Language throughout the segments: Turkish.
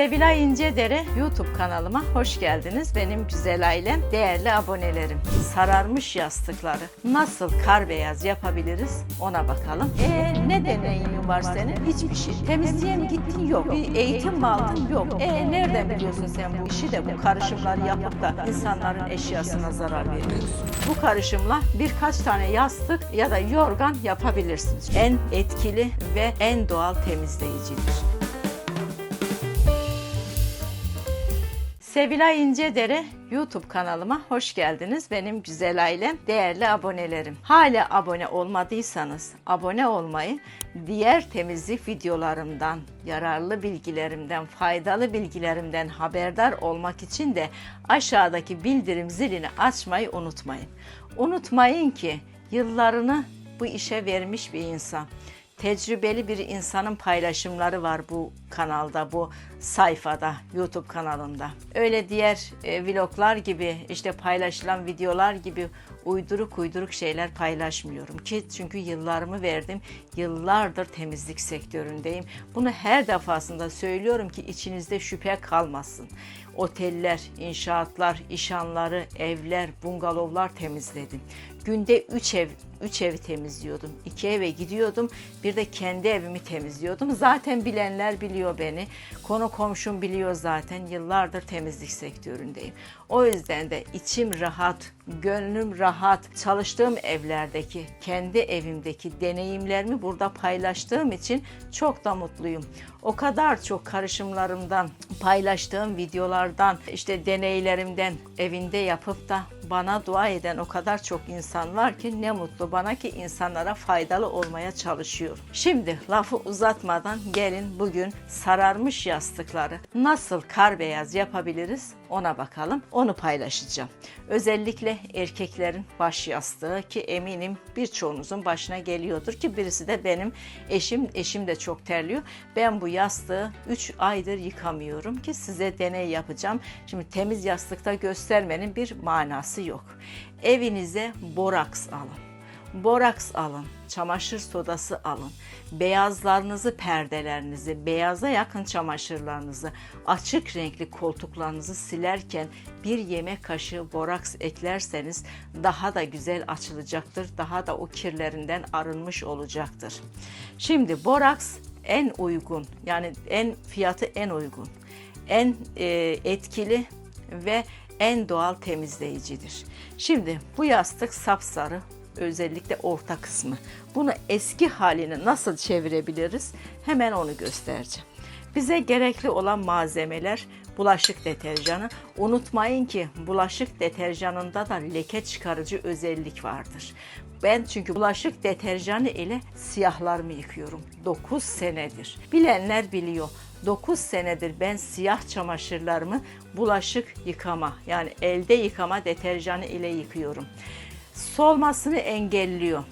Sevilay İncedere YouTube kanalıma hoş geldiniz. Benim güzel ailem, değerli abonelerim. Sararmış yastıkları nasıl kar beyaz yapabiliriz ona bakalım. E ne deneyimin var senin? Hiçbir şey. Temizliğe mi gittin? Yok. Bir eğitim mi aldın? Yok. E nereden biliyorsun sen bu işi de bu karışımları yapıp da insanların eşyasına zarar veriyorsun? Bu karışımla birkaç tane yastık ya da yorgan yapabilirsiniz. En etkili ve en doğal temizleyicidir. Sevilay İncedere YouTube kanalıma hoş geldiniz. Benim güzel ailem, değerli abonelerim. Hala abone olmadıysanız abone olmayı, diğer temizlik videolarımdan, yararlı bilgilerimden, faydalı bilgilerimden haberdar olmak için de aşağıdaki bildirim zilini açmayı unutmayın. Unutmayın ki yıllarını bu işe vermiş bir insan tecrübeli bir insanın paylaşımları var bu kanalda, bu sayfada, YouTube kanalında. Öyle diğer e, vloglar gibi, işte paylaşılan videolar gibi uyduruk uyduruk şeyler paylaşmıyorum ki çünkü yıllarımı verdim. Yıllardır temizlik sektöründeyim. Bunu her defasında söylüyorum ki içinizde şüphe kalmasın. Oteller, inşaatlar, işanları, evler, bungalovlar temizledim. Günde 3 ev 3 evi temizliyordum. 2 eve gidiyordum. Bir de kendi evimi temizliyordum. Zaten bilenler biliyor beni. Konu komşum biliyor zaten. Yıllardır temizlik sektöründeyim. O yüzden de içim rahat, gönlüm rahat. Çalıştığım evlerdeki, kendi evimdeki deneyimlerimi burada paylaştığım için çok da mutluyum. O kadar çok karışımlarımdan, paylaştığım videolardan, işte deneylerimden evinde yapıp da bana dua eden o kadar çok insan var ki ne mutlu bana ki insanlara faydalı olmaya çalışıyorum. Şimdi lafı uzatmadan gelin bugün sararmış yastıkları nasıl kar beyaz yapabiliriz ona bakalım. Onu paylaşacağım. Özellikle erkeklerin baş yastığı ki eminim birçoğunuzun başına geliyordur ki birisi de benim eşim. Eşim de çok terliyor. Ben bu yastığı 3 aydır yıkamıyorum ki size deney yapacağım. Şimdi temiz yastıkta göstermenin bir manası yok. Evinize boraks alın. Boraks alın, çamaşır sodası alın. Beyazlarınızı, perdelerinizi, beyaza yakın çamaşırlarınızı, açık renkli koltuklarınızı silerken bir yemek kaşığı boraks eklerseniz daha da güzel açılacaktır. Daha da o kirlerinden arınmış olacaktır. Şimdi boraks en uygun yani en fiyatı en uygun, en e, etkili ve en doğal temizleyicidir. Şimdi bu yastık sapsarı özellikle orta kısmı. Bunu eski haline nasıl çevirebiliriz? Hemen onu göstereceğim. Bize gerekli olan malzemeler bulaşık deterjanı. Unutmayın ki bulaşık deterjanında da leke çıkarıcı özellik vardır. Ben çünkü bulaşık deterjanı ile siyahlarımı yıkıyorum. 9 senedir. Bilenler biliyor. 9 senedir ben siyah çamaşırlarımı bulaşık yıkama yani elde yıkama deterjanı ile yıkıyorum. Solmasını engelliyor.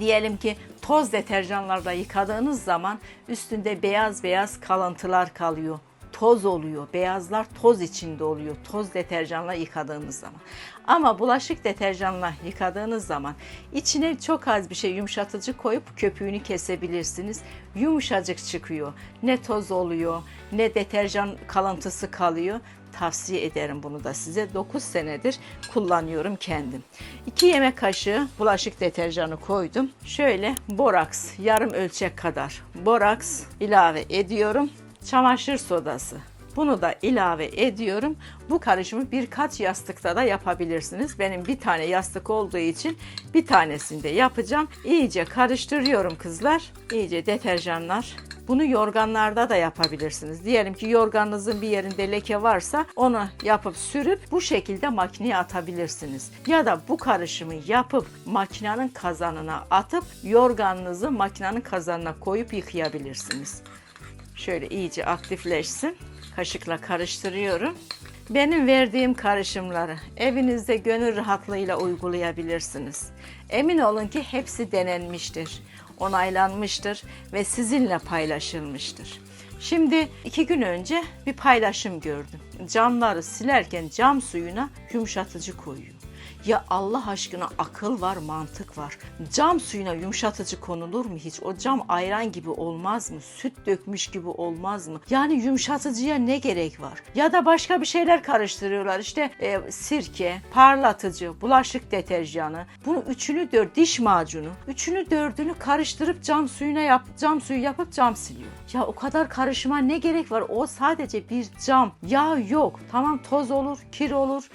Diyelim ki toz deterjanlarda yıkadığınız zaman üstünde beyaz beyaz kalıntılar kalıyor toz oluyor. Beyazlar toz içinde oluyor. Toz deterjanla yıkadığınız zaman. Ama bulaşık deterjanla yıkadığınız zaman içine çok az bir şey yumuşatıcı koyup köpüğünü kesebilirsiniz. Yumuşacık çıkıyor. Ne toz oluyor, ne deterjan kalıntısı kalıyor tavsiye ederim bunu da size. 9 senedir kullanıyorum kendim. 2 yemek kaşığı bulaşık deterjanı koydum. Şöyle boraks yarım ölçek kadar boraks ilave ediyorum. Çamaşır sodası. Bunu da ilave ediyorum. Bu karışımı birkaç yastıkta da yapabilirsiniz. Benim bir tane yastık olduğu için bir tanesinde yapacağım. İyice karıştırıyorum kızlar. İyice deterjanlar bunu yorganlarda da yapabilirsiniz. Diyelim ki yorganınızın bir yerinde leke varsa onu yapıp sürüp bu şekilde makineye atabilirsiniz. Ya da bu karışımı yapıp makinenin kazanına atıp yorganınızı makinenin kazanına koyup yıkayabilirsiniz. Şöyle iyice aktifleşsin. Kaşıkla karıştırıyorum. Benim verdiğim karışımları evinizde gönül rahatlığıyla uygulayabilirsiniz. Emin olun ki hepsi denenmiştir, onaylanmıştır ve sizinle paylaşılmıştır. Şimdi iki gün önce bir paylaşım gördüm. Camları silerken cam suyuna yumuşatıcı koyuyor. Ya Allah aşkına akıl var, mantık var. Cam suyuna yumuşatıcı konulur mu hiç? O cam ayran gibi olmaz mı? Süt dökmüş gibi olmaz mı? Yani yumuşatıcıya ne gerek var? Ya da başka bir şeyler karıştırıyorlar. İşte e, sirke, parlatıcı, bulaşık deterjanı. Bunu üçünü dört, diş macunu. Üçünü dördünü karıştırıp cam suyuna yap, cam suyu yapıp cam siliyor. Ya o kadar karışıma ne gerek var? O sadece bir cam. Yağ yok. Tamam toz olur, kir olur.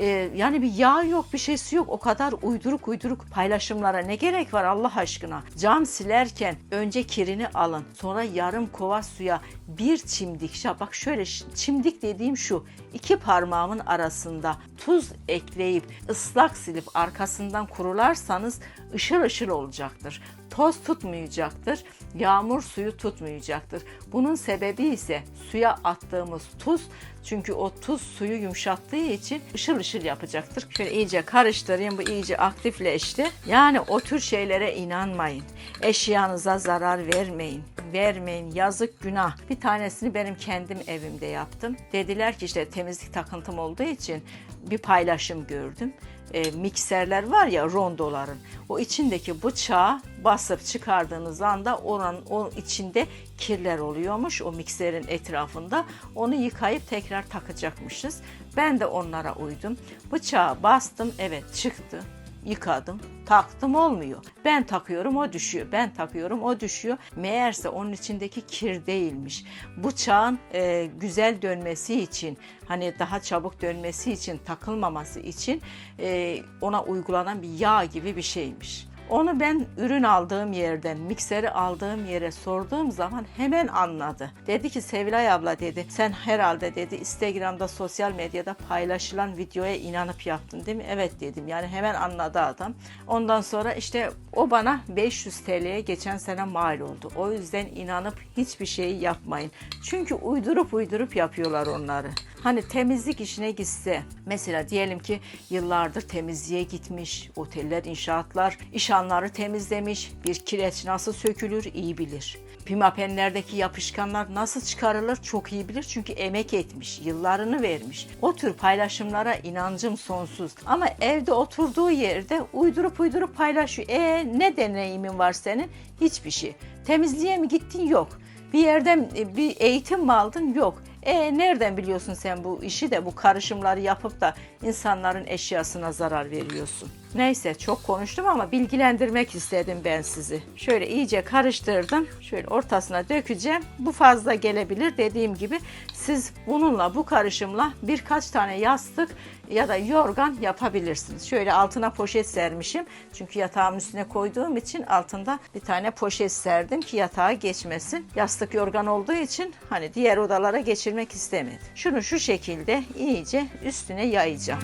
Ee, yani bir yağ yok bir şeysi yok. O kadar uyduruk uyduruk paylaşımlara ne gerek var Allah aşkına? Cam silerken önce kirini alın sonra yarım kova suya bir çimdik ya bak şöyle çimdik dediğim şu iki parmağımın arasında tuz ekleyip ıslak silip arkasından kurularsanız ışıl ışıl olacaktır toz tutmayacaktır, yağmur suyu tutmayacaktır. Bunun sebebi ise suya attığımız tuz. Çünkü o tuz suyu yumuşattığı için ışıl ışıl yapacaktır. Şöyle iyice karıştırayım. Bu iyice aktifleşti. Yani o tür şeylere inanmayın. Eşyanıza zarar vermeyin. Vermeyin. Yazık günah. Bir tanesini benim kendim evimde yaptım. Dediler ki işte temizlik takıntım olduğu için bir paylaşım gördüm e, mikserler var ya rondoların o içindeki bıçağı basıp çıkardığınız anda oranın o içinde kirler oluyormuş o mikserin etrafında. Onu yıkayıp tekrar takacakmışız. Ben de onlara uydum. Bıçağı bastım evet çıktı yıkadım, taktım olmuyor. Ben takıyorum o düşüyor, ben takıyorum o düşüyor. Meğerse onun içindeki kir değilmiş. Bıçağın e, güzel dönmesi için, hani daha çabuk dönmesi için, takılmaması için e, ona uygulanan bir yağ gibi bir şeymiş. Onu ben ürün aldığım yerden, mikseri aldığım yere sorduğum zaman hemen anladı. Dedi ki Sevilay abla dedi sen herhalde dedi Instagram'da sosyal medyada paylaşılan videoya inanıp yaptın değil mi? Evet dedim yani hemen anladı adam. Ondan sonra işte o bana 500 TL'ye geçen sene mal oldu. O yüzden inanıp hiçbir şeyi yapmayın. Çünkü uydurup uydurup yapıyorlar onları. Hani temizlik işine gitse mesela diyelim ki yıllardır temizliğe gitmiş, oteller, inşaatlar, işanları temizlemiş, bir kireç nasıl sökülür iyi bilir. Pimapenlerdeki yapışkanlar nasıl çıkarılır çok iyi bilir çünkü emek etmiş, yıllarını vermiş. O tür paylaşımlara inancım sonsuz. Ama evde oturduğu yerde uydurup uydurup paylaşıyor. E ne deneyimin var senin? Hiçbir şey. Temizliğe mi gittin? Yok. Bir yerden e, bir eğitim mi aldın? Yok. E nereden biliyorsun sen bu işi de bu karışımları yapıp da insanların eşyasına zarar veriyorsun? Neyse çok konuştum ama bilgilendirmek istedim ben sizi. Şöyle iyice karıştırdım. Şöyle ortasına dökeceğim. Bu fazla gelebilir dediğim gibi. Siz bununla bu karışımla birkaç tane yastık ya da yorgan yapabilirsiniz. Şöyle altına poşet sermişim. Çünkü yatağımın üstüne koyduğum için altında bir tane poşet serdim ki yatağa geçmesin. Yastık yorgan olduğu için hani diğer odalara geçirmek istemedim. Şunu şu şekilde iyice üstüne yayacağım.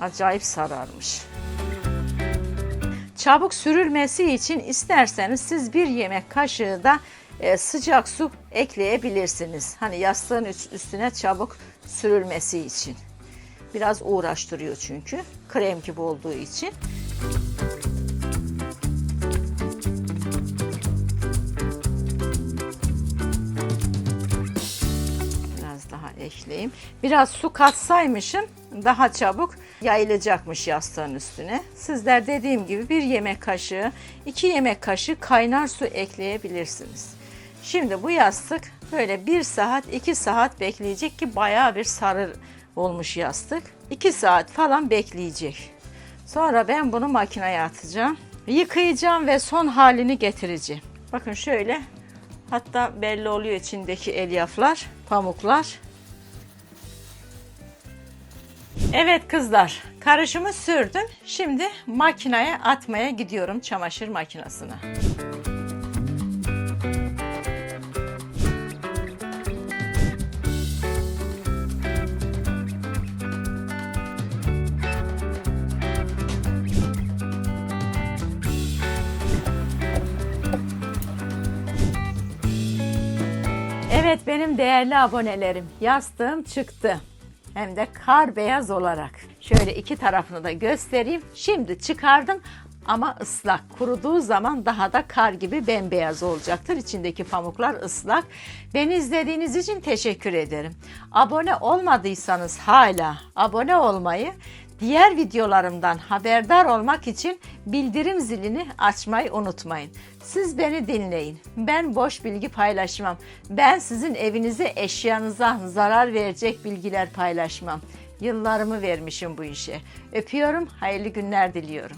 Acayip sararmış. Çabuk sürülmesi için isterseniz siz bir yemek kaşığı da e, sıcak su ekleyebilirsiniz. Hani yastığın üst- üstüne çabuk sürülmesi için. Biraz uğraştırıyor çünkü. Krem gibi olduğu için. Biraz daha ekleyeyim. Biraz su katsaymışım daha çabuk yayılacakmış yastığın üstüne. Sizler dediğim gibi bir yemek kaşığı, iki yemek kaşığı kaynar su ekleyebilirsiniz. Şimdi bu yastık böyle bir saat, iki saat bekleyecek ki bayağı bir sarı olmuş yastık. İki saat falan bekleyecek. Sonra ben bunu makineye atacağım. Yıkayacağım ve son halini getireceğim. Bakın şöyle hatta belli oluyor içindeki elyaflar, pamuklar. Evet kızlar, karışımı sürdüm. Şimdi makineye atmaya gidiyorum çamaşır makinesine. Evet benim değerli abonelerim, yastığım çıktı. Hem de kar beyaz olarak. Şöyle iki tarafını da göstereyim. Şimdi çıkardım. ama ıslak. Kuruduğu zaman daha da kar gibi bembeyaz olacaktır. İçindeki pamuklar ıslak. Beni izlediğiniz için teşekkür ederim. Abone olmadıysanız hala abone olmayı, diğer videolarımdan haberdar olmak için bildirim zilini açmayı unutmayın. Siz beni dinleyin. Ben boş bilgi paylaşmam. Ben sizin evinize, eşyanıza zarar verecek bilgiler paylaşmam. Yıllarımı vermişim bu işe. Öpüyorum, hayırlı günler diliyorum.